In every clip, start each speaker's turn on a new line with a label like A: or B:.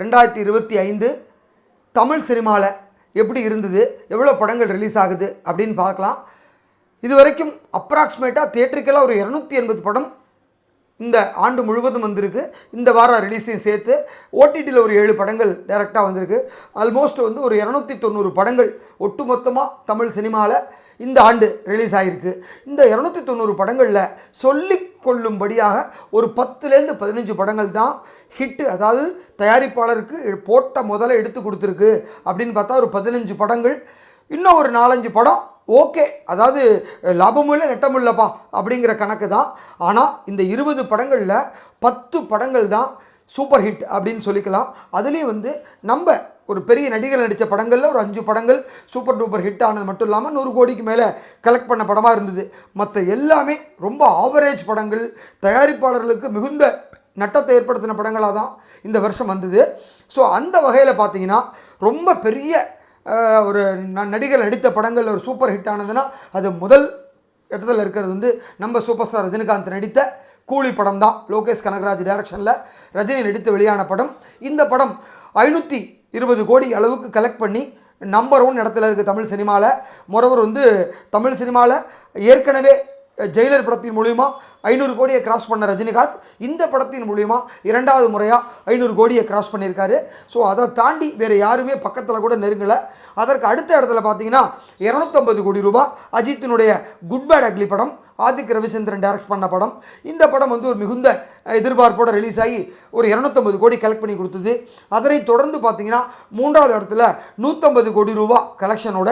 A: ரெண்டாயிரத்தி இருபத்தி ஐந்து தமிழ் சினிமாவில் எப்படி இருந்தது? எவ்வளோ படங்கள் ரிலீஸ் ஆகுது? அப்படின்னு பார்க்கலாம். இது வரைக்கும் அப்ராக்சிமேட்டாக தியேட்டருக்கெல்லாம் ஒரு இரநூத்தி எண்பது படம் இந்த ஆண்டு முழுவதும் வந்திருக்கு. இந்த வாரம் ரிலீஸையும் சேர்த்து ஓடிடியில் ஒரு ஏழு படங்கள் டைரெக்டாக வந்திருக்கு. ஆல்மோஸ்ட் வந்து ஒரு இரநூத்தி தொண்ணூறு படங்கள் ஒட்டுமொத்தமாக தமிழ் சினிமாவில் இந்த ஆண்டு ரிலீஸ் ஆகிருக்கு இந்த இரநூத்தி தொண்ணூறு படங்களில் சொல்லிக் கொள்ளும்படியாக ஒரு பத்துலேருந்து பதினஞ்சு படங்கள் தான் ஹிட்டு அதாவது தயாரிப்பாளருக்கு போட்ட முதல்ல எடுத்து கொடுத்துருக்கு. அப்படின்னு பார்த்தா ஒரு பதினஞ்சு படங்கள். இன்னும் ஒரு நாலஞ்சு படம் ஓகே அதாவது லாபமும் இல்லை நெட்டமும் இல்லைப்பா அப்படிங்கிற கணக்கு தான். ஆனால் இந்த இருபது படங்களில் பத்து படங்கள் தான் சூப்பர் ஹிட் அப்படின்னு சொல்லிக்கலாம். அதுலேயும் வந்து நம்ம ஒரு பெரிய நடிகர் நடித்த படங்களில் ஒரு அஞ்சு படங்கள் சூப்பர் டூப்பர் ஹிட் ஆனது மட்டும் இல்லாமல் நூறு கோடிக்கு மேலே கலெக்ட் பண்ண படமாக இருந்தது. மற்ற எல்லாமே ரொம்ப ஆவரேஜ் படங்கள். தயாரிப்பாளர்களுக்கு மிகுந்த நட்டத்தை ஏற்படுத்தின படங்களாக தான் இந்த வருஷம் வந்தது. ஸோ அந்த வகையில் பார்த்தீங்கன்னா ரொம்ப பெரிய ஒரு ந- நடிகர் நடித்த படங்கள் ஒரு சூப்பர் ஹிட் ஆனதுன்னா அது முதல் இடத்துல இருக்கிறது வந்து நம்ம சூப்பர் ஸ்டார் ரஜினிகாந்த் நடித்த கூலி படம் தான் லோகேஷ் கனகராஜ் டைரக்ஷனில் ரஜினி நடித்து வெளியான படம். இந்த படம் ஐநூற்றி இருபது கோடி அளவுக்கு கலெக்ட் பண்ணி நம்பர் ஒன் இடத்துல இருக்குது தமிழ் சினிமாவில் மொரவர் வந்து தமிழ் சினிமாவில் ஏற்கனவே ஜெயிலர் படத்தின் மூலிமா ஐநூறு கோடியை கிராஸ் பண்ண ரஜினிகாந்த். இந்த படத்தின் மூலிமா இரண்டாவது முறையாக ஐநூறு கோடியை கிராஸ் பண்ணியிருக்காரு. ஸோ அதை தாண்டி வேறு யாருமே பக்கத்தில் கூட நெருங்கலை. அதற்கு அடுத்த இடத்துல பார்த்தீங்கன்னா இரநூத்தம்பது கோடி ரூபாய் அஜித்தினுடைய குட் பேட் அக்லி படம் ஆதிக் ரவிச்சந்திரன் டைரக்ட் பண்ண படம். இந்த படம் வந்து ஒரு மிகுந்த எதிர்பார்ப்போட ரிலீஸ் ஆகி ஒரு இரநூத்தம்பது கோடி கலெக்ட் பண்ணி கொடுத்தது. அதனை தொடர்ந்து பார்த்தீங்கன்னா மூன்றாவது இடத்துல நூற்றம்பது கோடி ரூபா கலெக்ஷனோட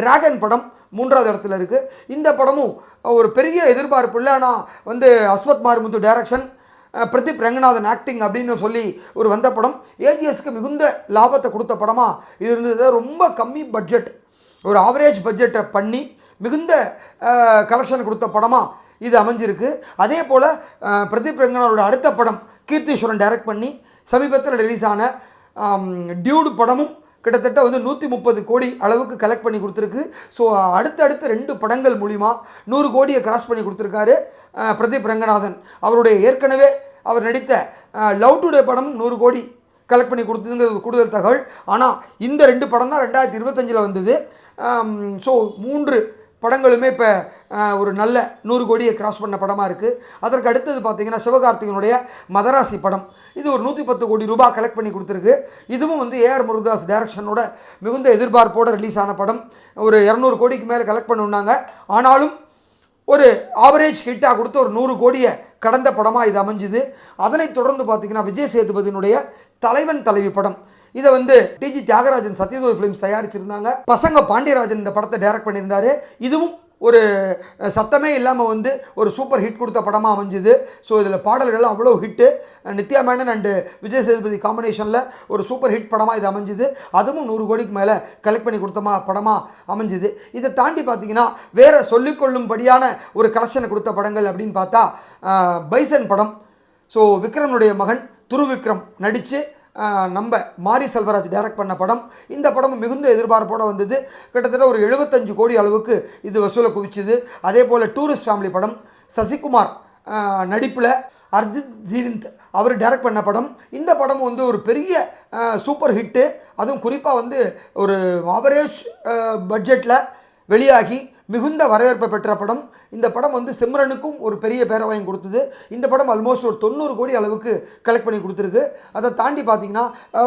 A: டிராகன் படம் மூன்றாவது இடத்துல இருக்குது இந்த படமும் ஒரு பெரிய எதிர்பார்ப்பு இல்லை. ஆனால் வந்து அஸ்வத் மாரிமுத்து டைரக்ஷன் பிரதீப் ரங்கநாதன் ஆக்டிங் அப்படின்னு சொல்லி ஒரு வந்த படம். ஏஜிஎஸ்க்கு மிகுந்த லாபத்தை கொடுத்த படமாக இது இருந்தது. ரொம்ப கம்மி பட்ஜெட் ஒரு ஆவரேஜ் பட்ஜெட்டை பண்ணி மிகுந்த கலெக்ஷன் கொடுத்த படமாக இது அமைஞ்சிருக்கு. அதே போல் பிரதீப் ரங்கநாதோட அடுத்த படம் கீர்த்தீஸ்வரன் டைரக்ட் பண்ணி சமீபத்தில் ரிலீஸ் ஆன டியூடு படமும் கிட்டத்தட்ட வந்து நூற்றி முப்பது கோடி அளவுக்கு கலெக்ட் பண்ணி கொடுத்துருக்கு. ஸோ அடுத்தடுத்த ரெண்டு படங்கள் மூலிமா நூறு கோடியை கிராஸ் பண்ணி கொடுத்துருக்காரு பிரதீப் ரங்கநாதன். அவருடைய ஏற்கனவே அவர் நடித்த லவ் டுடே படம் நூறு கோடி கலெக்ட் பண்ணி கொடுத்ததுங்கிறது கூடுதல் தகவல். ஆனால் இந்த ரெண்டு படம் தான் ரெண்டாயிரத்தி இருபத்தஞ்சில் வந்தது. ஸோ மூன்று படங்களுமே இப்போ ஒரு நல்ல நூறு கோடியை கிராஸ் பண்ண படமாக இருக்குது அதற்கு அடுத்தது பார்த்தீங்கன்னா சிவகார்த்திகனுடைய மதராசி படம். இது ஒரு நூற்றி பத்து கோடி ரூபாய் கலெக்ட் பண்ணி கொடுத்துருக்கு. இதுவும் வந்து ஏஆர் முருகதாஸ் டைரக்ஷனோட மிகுந்த எதிர்பார்ப்போடு ரிலீஸ் ஆன படம். ஒரு இரநூறு கோடிக்கு மேலே கலெக்ட் பண்ணுனாங்க. ஆனாலும் ஒரு ஆவரேஜ் ஹிட்டாக கொடுத்து ஒரு நூறு கோடியை கடந்த படமாக இது அமைஞ்சுது. அதனைத் தொடர்ந்து பார்த்தீங்கன்னா விஜய் சேதுபதியினுடைய தலைவன் தலைவி படம். இதை வந்து டிஜி தியாகராஜன் சத்யதோய் ஃபிலிம்ஸ் தயாரிச்சிருந்தாங்க. பசங்க பாண்டியராஜன் இந்த படத்தை டைரக்ட் பண்ணியிருந்தாரு. இதுவும் ஒரு சத்தமே இல்லாமல் வந்து ஒரு சூப்பர் ஹிட் கொடுத்த படமாக அமைஞ்சுது. ஸோ இதில் பாடல்கள்லாம் அவ்வளோ ஹிட்டு நித்யா மேனன் அண்டு விஜய் சேதுபதி காம்பினேஷனில் ஒரு சூப்பர் ஹிட் படமாக இது அமைஞ்சுது. அதுவும் நூறு கோடிக்கு மேலே கலெக்ட் பண்ணி கொடுத்தமா படமாக அமைஞ்சுது. இதை தாண்டி பார்த்தீங்கன்னா வேறு சொல்லிக்கொள்ளும்படியான ஒரு கலெக்ஷனை கொடுத்த படங்கள் அப்படின்னு பார்த்தா பைசன் படம். ஸோ விக்ரமனுடைய மகன் துரு விக்ரம் நடித்து நம்ம மாரி செல்வராஜ் டைரக்ட் பண்ண படம். இந்த படம் மிகுந்த எதிர்பார்ப்போடு வந்தது. கிட்டத்தட்ட ஒரு எழுபத்தஞ்சு கோடி அளவுக்கு இது வசூலை குவிச்சுது. அதே போல் டூரிஸ்ட் ஃபேமிலி படம் சசிகுமார் நடிப்பில் அர்ஜித் ஜீவிந்த் அவர் டைரக்ட் பண்ண படம். இந்த படம் வந்து ஒரு பெரிய சூப்பர் ஹிட்டு அதுவும் குறிப்பாக வந்து ஒரு ஆவரேஜ் பட்ஜெட்டில் வெளியாகி மிகுந்த வரவேற்பை பெற்ற படம். இந்த படம் வந்து சிம்ரனுக்கும் ஒரு பெரிய பேரை வாங்கி கொடுத்தது. இந்த படம் ஆல்மோஸ்ட் ஒரு தொண்ணூறு கோடி அளவுக்கு கலெக்ட் பண்ணி கொடுத்துருக்கு. அதை தாண்டி பார்த்தீங்கன்னா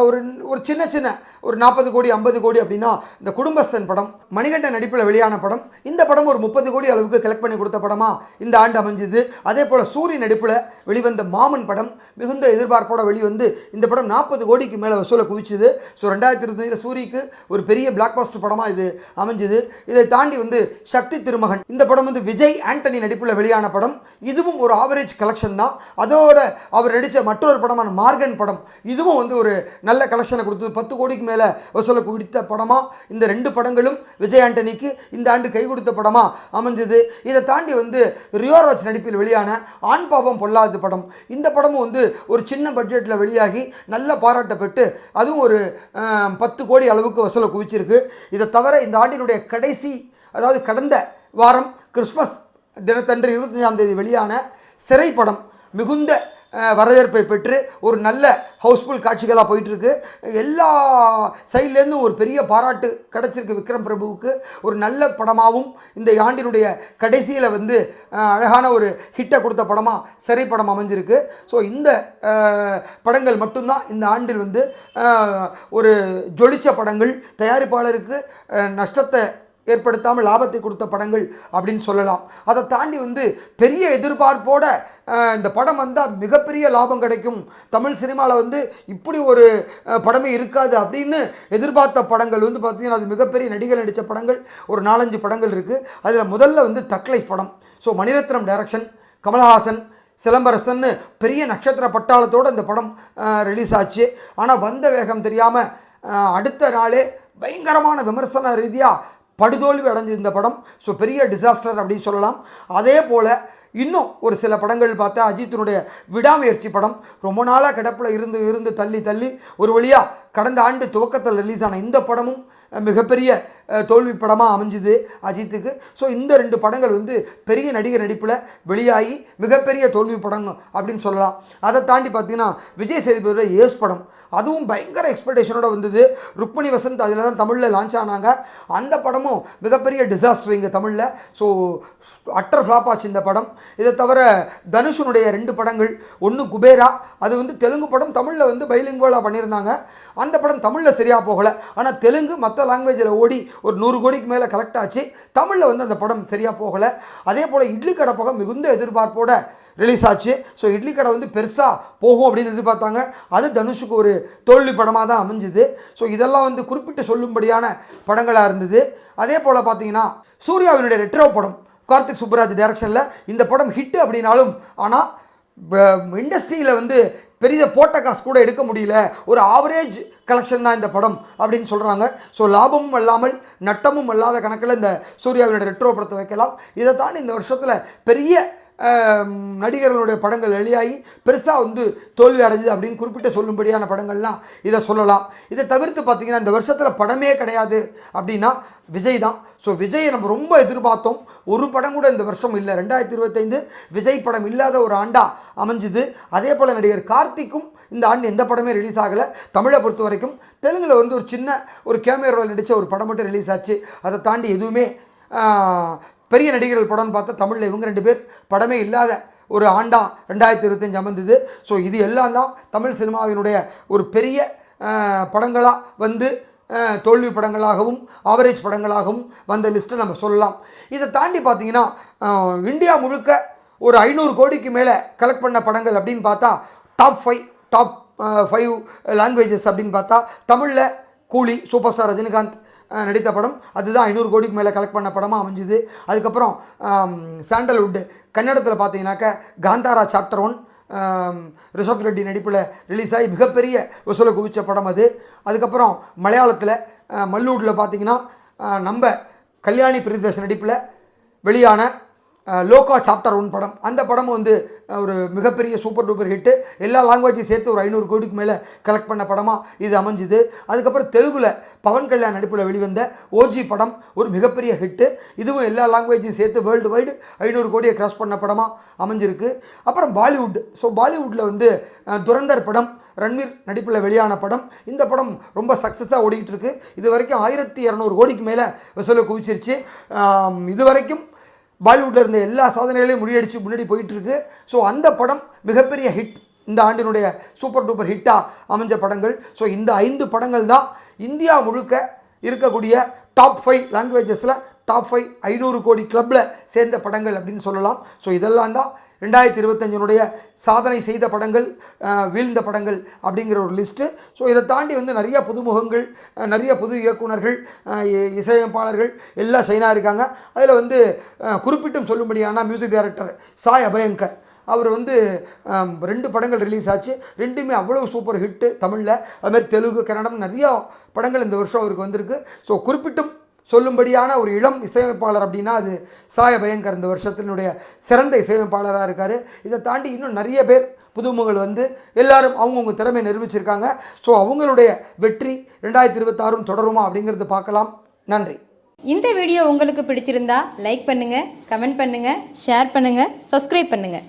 A: ஒரு ஒரு சின்ன சின்ன ஒரு நாற்பது கோடி ஐம்பது கோடி அப்படின்னா இந்த குடும்பஸ்தன் படம் மணிகண்டன் நடிப்பில் வெளியான படம் இந்த படம் ஒரு முப்பது கோடி அளவுக்கு கலெக்ட் பண்ணி கொடுத்த படமாக இந்த ஆண்டு அமைஞ்சது. அதே போல் சூரிய நடிப்பில் வெளிவந்த மாமன் படம் மிகுந்த எதிர்பார்ப்போட வெளிவந்து இந்த படம் நாற்பது கோடிக்கு மேலே வசூலை குவிச்சுது. ஸோ ரெண்டாயிரத்தி இருபத்தஞ்சில் சூரிக்கு ஒரு பெரிய பிளாக் பாஸ்டர் படமாக இது அமைஞ்சுது. இதை தாண்டி வந்து சக்தி திருமகன். இந்த படம் வந்து விஜய் ஆண்டனி நடிப்பில் வெளியான படம். இதுவும் ஒரு ஆவரேஜ் கலெக்ஷன் தான். அதோட அவர் நடித்த மற்றொரு படமான மார்கன் படம். இதுவும் வந்து ஒரு நல்ல கலெக்ஷனை கொடுத்தது. பத்து கோடிக்கு மேலே வசூலை குடித்த படமாக இந்த ரெண்டு படங்களும் விஜய் ஆண்டனிக்கு இந்த ஆண்டு கை கொடுத்த படமாக அமைஞ்சது. இதை தாண்டி வந்து ரியோராஜ் நடிப்பில் வெளியான ஆண் பாவம் பொல்லாது படம். இந்த படமும் வந்து ஒரு சின்ன பட்ஜெட்டில் வெளியாகி நல்ல பாராட்டப்பட்டு அதுவும் ஒரு பத்து கோடி அளவுக்கு வசூலை குவிச்சிருக்கு. இதை தவிர இந்த ஆண்டினுடைய கடைசி அதாவது கடந்த வாரம் கிறிஸ்மஸ் தினத்தன்று இருபத்தஞ்சாம் தேதி வெளியான சிறைப்படம் மிகுந்த வரவேற்பை பெற்று ஒரு நல்ல ஹவுஸ்ஃபுல் காட்சிகளாக போயிட்டுருக்கு. எல்லா சைட்லேருந்தும் ஒரு பெரிய பாராட்டு கிடச்சிருக்கு விக்ரம் பிரபுவுக்கு. ஒரு நல்ல படமாகவும் இந்த ஆண்டினுடைய கடைசியில் வந்து அழகான ஒரு ஹிட்டை கொடுத்த படமாக சிறைப்படம் அமைஞ்சிருக்கு. ஸோ இந்த படங்கள் மட்டும்தான் இந்த ஆண்டில் வந்து ஒரு ஜொலிச்ச படங்கள். தயாரிப்பாளருக்கு நஷ்டத்தை ஏற்படுத்தாமல் லாபத்தை கொடுத்த படங்கள் அப்படின்னு சொல்லலாம். அதை தாண்டி வந்து பெரிய எதிர்பார்ப்போட இந்த படம் வந்தால் மிகப்பெரிய லாபம் கிடைக்கும். தமிழ் சினிமாவில் வந்து இப்படி ஒரு படமே இருக்காது அப்படின்னு எதிர்பார்த்த படங்கள் வந்து பார்த்திங்கன்னா அது மிகப்பெரிய நடிகர் நடித்த படங்கள். ஒரு நாலஞ்சு படங்கள் இருக்குது அதில் முதல்ல வந்து தக்லை படம். ஸோ மணிரத்னம் டைரக்ஷன் கமலஹாசன் சிலம்பரசன்னு பெரிய நட்சத்திர பட்டாளத்தோடு இந்த படம் ரிலீஸ் ஆச்சு. ஆனால் வந்த வேகம் தெரியாமல் அடுத்த நாளே பயங்கரமான விமர்சன ரீதியாக படுதோல்வி அடைஞ்சு இந்த படம். ஸோ பெரிய டிசாஸ்டர் அப்படின்னு சொல்லலாம். அதே போல் இன்னும் ஒரு சில படங்கள் பார்த்தா அஜித்தினுடைய விடாமுயற்சி படம். ரொம்ப நாளாக கிடப்பில் இருந்து இருந்து தள்ளி தள்ளி ஒரு வழியாக கடந்த ஆண்டு துவக்கத்தில் ரிலீஸ் ஆன இந்த படமும் மிகப்பெரிய தோல்வி படமாக அமைஞ்சுது அஜித்துக்கு. ஸோ இந்த ரெண்டு படங்கள் வந்து பெரிய நடிகர் நடிப்பில் வெளியாகி மிகப்பெரிய தோல்வி படம் அப்படின்னு சொல்லலாம். அதை தாண்டி பார்த்தீங்கன்னா விஜய் சேதுபதியோட ஏஸ் படம். அதுவும் பயங்கர எக்ஸ்பெக்டேஷனோட வந்தது. ருக்மணி வசந்த் அதில் தான் தமிழில் லான்ச் ஆனாங்க. அந்த படமும் மிகப்பெரிய டிசாஸ்டர் இங்கே தமிழில். ஸோ அட்டர் ஃப்ளாப் ஆச்சு இந்த படம். இதை தவிர தனுஷனுடைய ரெண்டு படங்கள் ஒன்று குபேரா அது வந்து தெலுங்கு படம் தமிழில் வந்து பைலிங்குவலாக பண்ணியிருந்தாங்க. அந்த படம் தமிழில் சரியாக போகலை. ஆனால் தெலுங்கு மற்ற லாங்குவேஜில் ஓடி ஒரு நூறு கோடிக்கு மேலே கலெக்ட் ஆச்சு. தமிழில் வந்து அந்த படம் சரியாக போகலை. அதே போல் இட்லி கடை பக்கம் மிகுந்த எதிர்பார்ப்போட ரிலீஸ் ஆச்சு. ஸோ இட்லி கடை வந்து பெருசாக போகும் அப்படின்னு எதிர்பார்த்தாங்க. அது தனுஷுக்கு ஒரு தோல்வி படமாக தான் அமைஞ்சுது. ஸோ இதெல்லாம் வந்து குறிப்பிட்டு சொல்லும்படியான படங்களாக இருந்தது. அதே போல் பார்த்தீங்கன்னா சூர்யாவினுடைய ரெட்ரோ படம் கார்த்திக் சுப்ராஜ் டைரக்ஷனில் இந்த படம் ஹிட் அப்படின்னாலும் ஆனால் இண்டஸ்ட்ரியில் வந்து பெரிய போட்ட காசு கூட எடுக்க முடியல. ஒரு ஆவரேஜ் கலெக்ஷன் தான் இந்த படம் அப்படின்னு சொல்கிறாங்க ஸோ லாபமும் இல்லாமல் நட்டமும் இல்லாத கணக்கில் இந்த சூர்யாவினுடைய ரெட்ரோ படத்தை வைக்கலாம். இதை தாண்டி இந்த வருஷத்தில் பெரிய நடிகர்களுடைய படங்கள் வெளியாகி பெருசாக வந்து தோல்வி அடைஞ்சது அப்படின்னு குறிப்பிட்டு சொல்லும்படியான படங்கள்லாம் இதை சொல்லலாம். இதை தவிர்த்து பார்த்திங்கன்னா இந்த வருஷத்தில் படமே கிடையாது அப்படின்னா விஜய் தான். ஸோ விஜயை நம்ம ரொம்ப எதிர்பார்த்தோம். ஒரு படம் கூட இந்த வருஷம் இல்லை. ரெண்டாயிரத்தி இருபத்தைந்து விஜய் படம் இல்லாத ஒரு ஆண்டாக அமைஞ்சுது. அதே போல் நடிகர் கார்த்திக்கும் இந்த ஆண்டு எந்த படமே ரிலீஸ் ஆகலை. தமிழை பொறுத்த வரைக்கும் தெலுங்கில் வந்து ஒரு சின்ன ஒரு கேமராவில் நடித்த ஒரு படம் மட்டும் ரிலீஸ் ஆச்சு. அதை தாண்டி எதுவுமே பெரிய நடிகர்கள் படம்னு பார்த்தா தமிழில் இவங்க ரெண்டு பேர் படமே இல்லாத ஒரு ஆண்டா ரெண்டாயிரத்தி இருபத்தஞ்சு அமர்ந்தது. ஸோ இது எல்லாம் தான் தமிழ் சினிமாவினுடைய ஒரு பெரிய படங்களாக வந்து தோல்வி படங்களாகவும் ஆவரேஜ் படங்களாகவும் வந்த லிஸ்ட்டை நம்ம சொல்லலாம். இதை தாண்டி பார்த்தீங்கன்னா இந்தியா முழுக்க ஒரு ஐநூறு கோடிக்கு மேலே கலெக்ட் பண்ண படங்கள் அப்படின்னு பார்த்தா top five top five languages அப்படின்னு பார்த்தா தமிழில் கூலி சூப்பர் ஸ்டார் ரஜினிகாந்த் நடித்த படம். அதுதான் ஐநூறு கோடிக்கு மேலே கலெக்ட் பண்ண படமாக அமைஞ்சுது. அதுக்கப்புறம் சாண்டல்வுட்டு சாண்டல்வுட் கன்னடத்தில் பார்த்தீங்கன்னாக்க காந்தாரா சாப்டர் ஒன் ரிஷப் ரெட்டி நடிப்பில் ரிலீஸ் ஆகி மிகப்பெரிய வசூலை குவிச்ச படம் அது. அதுக்கப்புறம் மலையாளத்தில் மல்லூட்டில் மல்லூடில் பார்த்தீங்கன்னா நம்ம கல்யாணி பிரியதர்ஷன் நடிப்பில் வெளியான லோகா சாப்டர் ஒன் படம். அந்த படமும் வந்து ஒரு மிகப்பெரிய சூப்பர் டூப்பர் ஹிட்டு எல்லா லாங்குவேஜையும் சேர்த்து ஒரு ஐநூறு கோடிக்கு மேலே கலெக்ட் பண்ண படமாக இது அமைஞ்சுது. அதுக்கப்புறம் தெலுங்கில் பவன் கல்யாண் நடிப்பில் வெளிவந்த ஓஜி படம் ஒரு மிகப்பெரிய ஹிட்டு இதுவும் எல்லா லாங்குவேஜையும் சேர்த்து வேர்ல்டு வைடு ஐநூறு கோடியை கிராஸ் பண்ண படமாக அமைஞ்சிருக்கு. அப்புறம் பாலிவுட். ஸோ பாலிவுட்டில் வந்து துரந்தர் படம் ரன்வீர் நடிப்பில் வெளியான படம். இந்த படம் ரொம்ப சக்ஸஸாக ஓடிக்கிட்டு இருக்குது இது வரைக்கும் ஆயிரத்தி இரநூறு கோடிக்கு மேலே வசூலை குவிச்சிருச்சு. இது வரைக்கும் பாலிவுட்டில் இருந்த எல்லா சாதனைகளையும் முடியடிச்சு முன்னாடி போயிட்டுருக்கு. ஸோ அந்த படம் மிகப்பெரிய ஹிட் இந்த ஆண்டினுடைய சூப்பர் டூப்பர் ஹிட்டாக அமைஞ்ச படங்கள். ஸோ இந்த ஐந்து படங்கள் தான் இந்தியா முழுக்க இருக்கக்கூடிய டாப் ஃபைவ் லாங்குவேஜஸில் டாப் ஃபைவ் ஐநூறு கோடி கிளப்பில் சேர்ந்த படங்கள் அப்படின்னு சொல்லலாம். ஸோ இதெல்லாம் தான் ரெண்டாயிரத்தி இருபத்தஞ்சினுடைய சாதனை செய்த படங்கள் வீழ்ந்த படங்கள் அப்படிங்கிற ஒரு லிஸ்ட்டு ஸோ இதை தாண்டி வந்து நிறைய புதுமுகங்கள் நிறைய புது இயக்குனர்கள் இசையமைப்பாளர்கள் எல்லாம் சைனாக இருக்காங்க. அதில் வந்து குறிப்பிட்டும் சொல்லும்படியான மியூசிக் டைரக்டர் சாய் அபயங்கர். அவர் வந்து ரெண்டு படங்கள் ரிலீஸ் ஆச்சு. ரெண்டுமே அவ்வளோ சூப்பர் ஹிட்டு தமிழில். அதுமாதிரி தெலுங்கு கன்னடம் நிறையா படங்கள் இந்த வருஷம் அவருக்கு வந்திருக்கு. ஸோ குறிப்பிட்டும் சொல்லும்படியான ஒரு இளம் இசையமைப்பாளர் அப்படின்னா அது சாய பயங்கர் இந்த வருஷத்தினுடைய சிறந்த இசையமைப்பாளராக இருக்கார். இதை தாண்டி இன்னும் நிறைய பேர் புதுமுகங்கள் வந்து எல்லாரும் அவங்கவுங்க திறமை நிரூபிச்சிருக்காங்க. ஸோ அவங்களுடைய வெற்றி ரெண்டாயிரத்தி இருபத்தாறும் தொடருமா அப்படிங்கிறது பார்க்கலாம். நன்றி.
B: இந்த வீடியோ உங்களுக்கு பிடிச்சிருந்தா லைக் பண்ணுங்கள் கமெண்ட் பண்ணுங்கள் ஷேர் பண்ணுங்கள் சப்ஸ்கிரைப் பண்ணுங்கள்